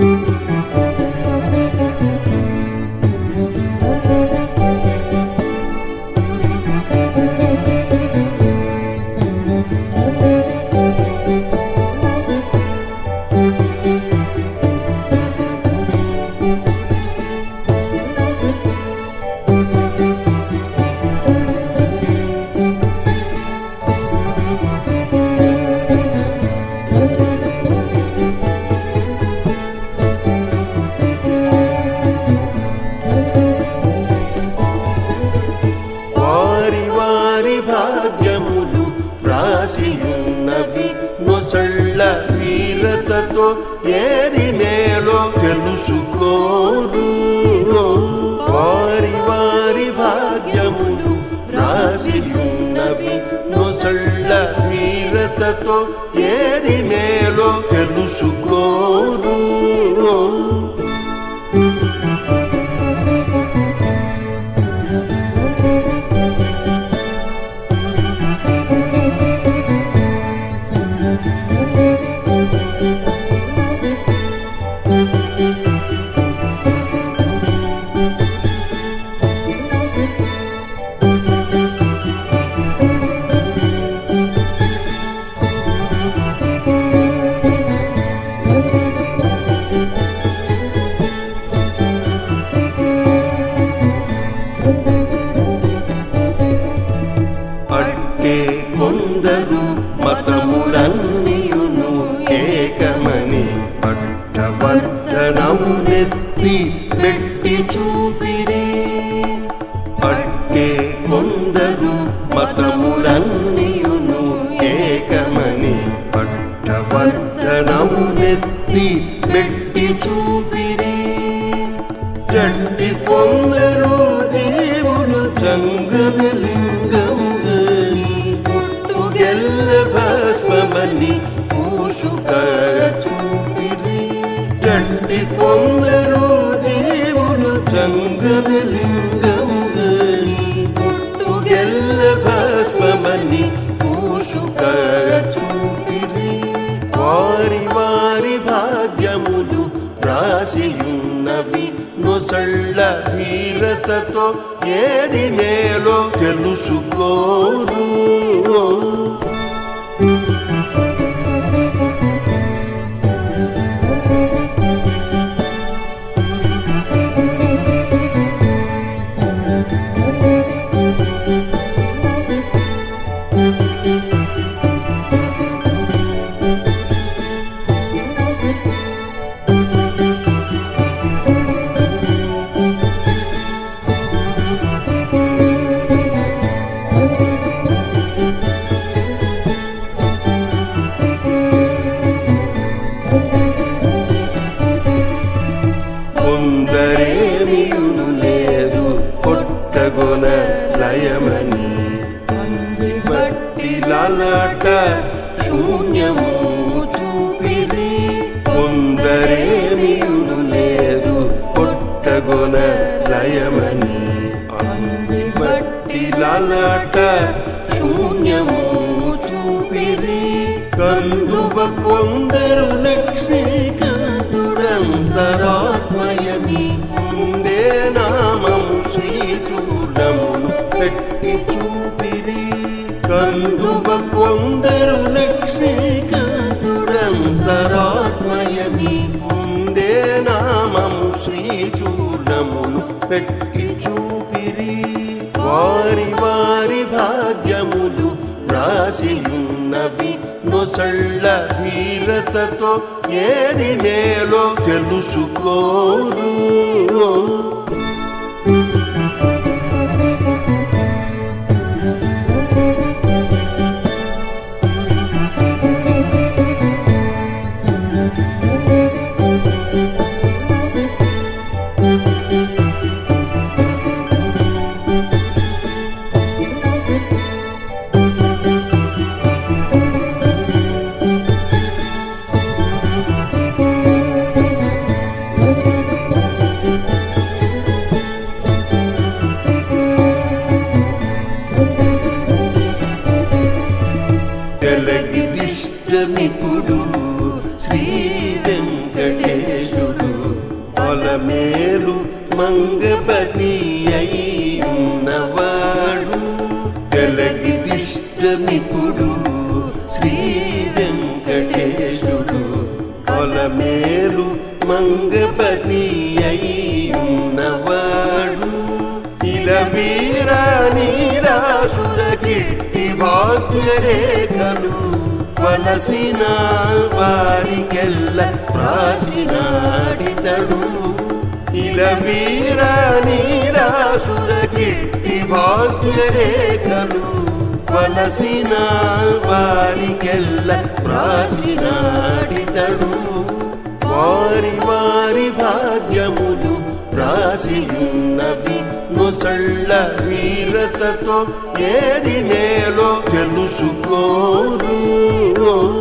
వారి వీరతతో మతములన్నీయును ఏకమని పట్టవర్ధనమునెత్తి పెట్టి చూపిరి. గట్టి కొందరు జీవులు చంద్రలింగముగని కవి నొసళ్ళ ధీరతతో ఏది మేలో తెలుసుకోరు శూన్యము చూపిరి కొందరేమియును లేదు పొట్టగొన లయమని అంది బట్టి లలట. శూన్యము చూపిరి కందువ కొందరు లక్ష్మీకంతుడంతరాత్మయని ఉందే నామము శ్రీచూడమును పెట్టి చూపిరి కందువ కొందరు పెట్టి చూపిరి. వారి వారి భాగ్యములు రాసియున్నవి నొసళ్ళ ధీరతతో ఏది మేలో తెలుసుకోరు. వెంకటేశుడు శ్రీ వెంకటేశుడు పొలమేరు మంగపతి అయినవాడు కలగి దిష్టమికుడు శ్రీ వెంకటేశుడు పొలమేరు మంగపతి అయినవాడు ఇలవీరా నీరాసుర గిట్టి భాగ్యరేఖలు వలసిన వారికెల్ల రాసినాడితడు ఇలా వీర నీరాసుర కిట్టి భాగ్యరేఖలు వలసిన వారికెల్ల రాసినాడితడు వారి వారి భాగ్యములు రాసియున్నవి ముసళ్ళ వీరతతో ఏది నేలో తెలుసుకోరు Oh.